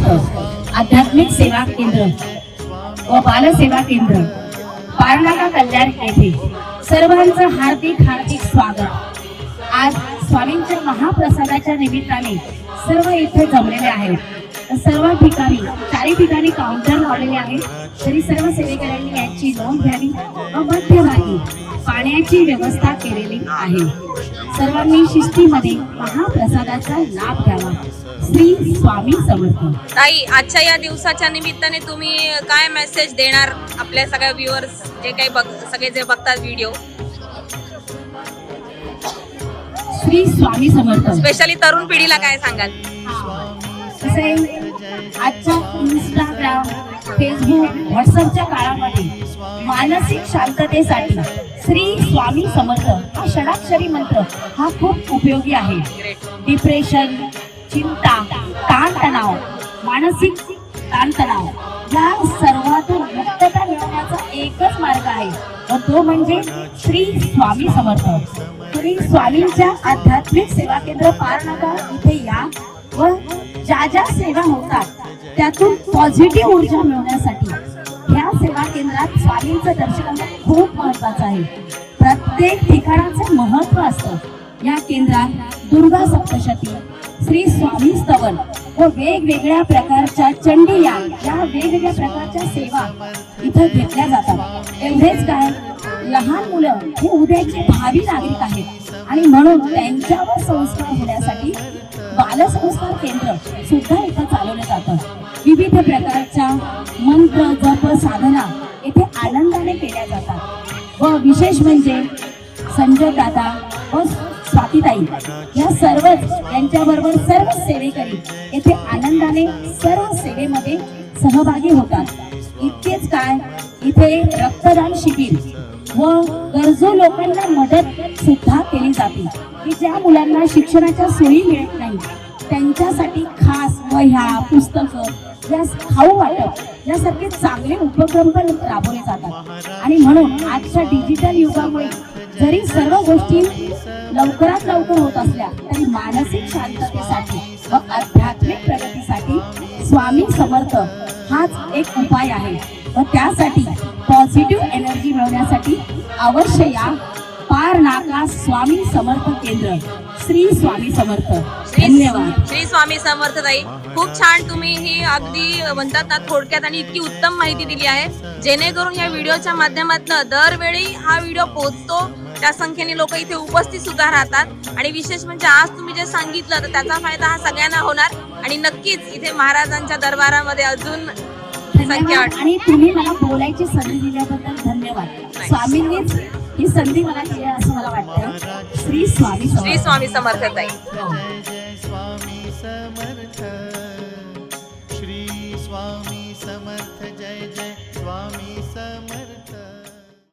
श्री आध्यात्मिक सेवा केंद्र व बालसेवा केंद्र पारनाका कल्याण येथे सर्वांचं हार्दिक हार्दिक स्वागत. आज स्वामींच्या महाप्रसादाच्या निमित्ताने सर्व इथे जमलेले आहेत. सर्व ठिकाणी चारी ठिकाणी काउंटर लावलेले आहेत. तरी सर्व सेवेकऱ्यांनी यांची नोंद घ्यावी व मध्यभागी पाण्याची व्यवस्था केलेली आहे. सर्वांनी शिस्तीमध्ये महाप्रसादाचा लाभ घ्यावा. श्री स्वामी समर्थ. ताई आजच्या या दिवसाच्या निमित्ताने तुम्ही काय मेसेज देणार आपल्या सगळ्या व्ह्युअर्स जे काही बघ सगळे जे बघतात व्हिडिओ श्री स्वामी समर्थ. स्पेशली तरुण पिढीला काय सांगाल? कसं आहे, आजच्या इंस्टाग्राम फेसबुक व्हॉट्सअपच्या काळामध्ये मानसिक शांततेसाठी श्री स्वामी समर्थ हा षडाक्षरी मंत्र हा खूप उपयोगी आहे. डिप्रेशन चिंता ताणतणाव मानसिक ताणतणाव या सर्वातून मुक्तता मिळवण्याचा एकच मार्ग आहे व तो म्हणजे श्री स्वामी समर्थ. श्री स्वामींच्या आध्यात्मिक सेवा केंद्र पार नका इथे या व ज्या ज्या सेवा होतात त्यातून पॉझिटिव्ह ऊर्जा मिळवण्यासाठी ह्या सेवा केंद्रात स्वामींचं दर्शन खूप महत्वाचं आहे. प्रत्येक ठिकाणाचं महत्त्व असतं. या केंद्रात दुर्गा सप्तशती श्री स्वामी स्तवन व वेगवेगळ्या प्रकारच्या चंडी या वेगवेगळ्या प्रकारच्या सेवा इथं घेतल्या जातात. एवढेच काय लहान मुलं हे उद्याचे भावी नागरिक आहेत आणि म्हणून त्यांच्यावर संस्कार होण्यासाठी बालसंस्कार केंद्र सुद्धा विविध प्रकारच्या मंत्र जप साधना येथे आनंदाने केल्या जातात. व विशेष म्हणजे संजय दादा व स्वातीताई या सर्वच यांच्याबरोबर सर्व सेवेकरी येथे आनंदाने सर्व सेवेमध्ये सहभागी होतात. इतकेच काय इथे रक्तदान शिबिर व गरजू लोकांना मदत सुद्धा केली जाते. की ज्या मुलांना शिक्षणाच्या सोयी मिळत नाही त्यांच्यासाठी खास वह्या पुस्तकं या खाऊ वाटप यासारखे चांगले उपक्रम पण राबवले जातात. आणि म्हणून आजच्या डिजिटल युगामुळे जरी सर्व गोष्टी लवकरात लवकर होत असल्या तरी मानसिक शांततेसाठी व आध्यात्मिक प्रगतीसाठी स्वामी समर्थ हाच एक उपाय आहे. व त्यासाठी पॉझिटिव्ह एनर्जी मिळवण्यासाठी अवश्य या पार नाका स्वामी समर्थ केंद्र श्री स्वामी समर्थ. धन्यवाद श्री स्वामी समर्थ ताई खूप छान तुम्ही ही अगदी म्हणतात ना थोडक्यात आणि इतकी उत्तम माहिती दिली आहे जेणेकरून या व्हिडिओच्या माध्यमातून दरवेळी हा व्हिडिओ पोहोचतो त्या संख्येने लोक इथे उपस्थित सुद्धा राहतात आणि विशेष म्हणजे आज तुम्ही जे सांगितलं तर त्याचा फायदा हा सगळ्यांना होणार आणि नक्कीच इथे महाराजांच्या दरबारामध्ये अजून संख्या आणि तुम्ही मला बोलायची संधी दिल्याबद्दल धन्यवाद स्वामींनीच ही संधी मला असं मला वाटतं श्री स्वामी श्री समर्थ स्वामी समर्थ ताई समर्थ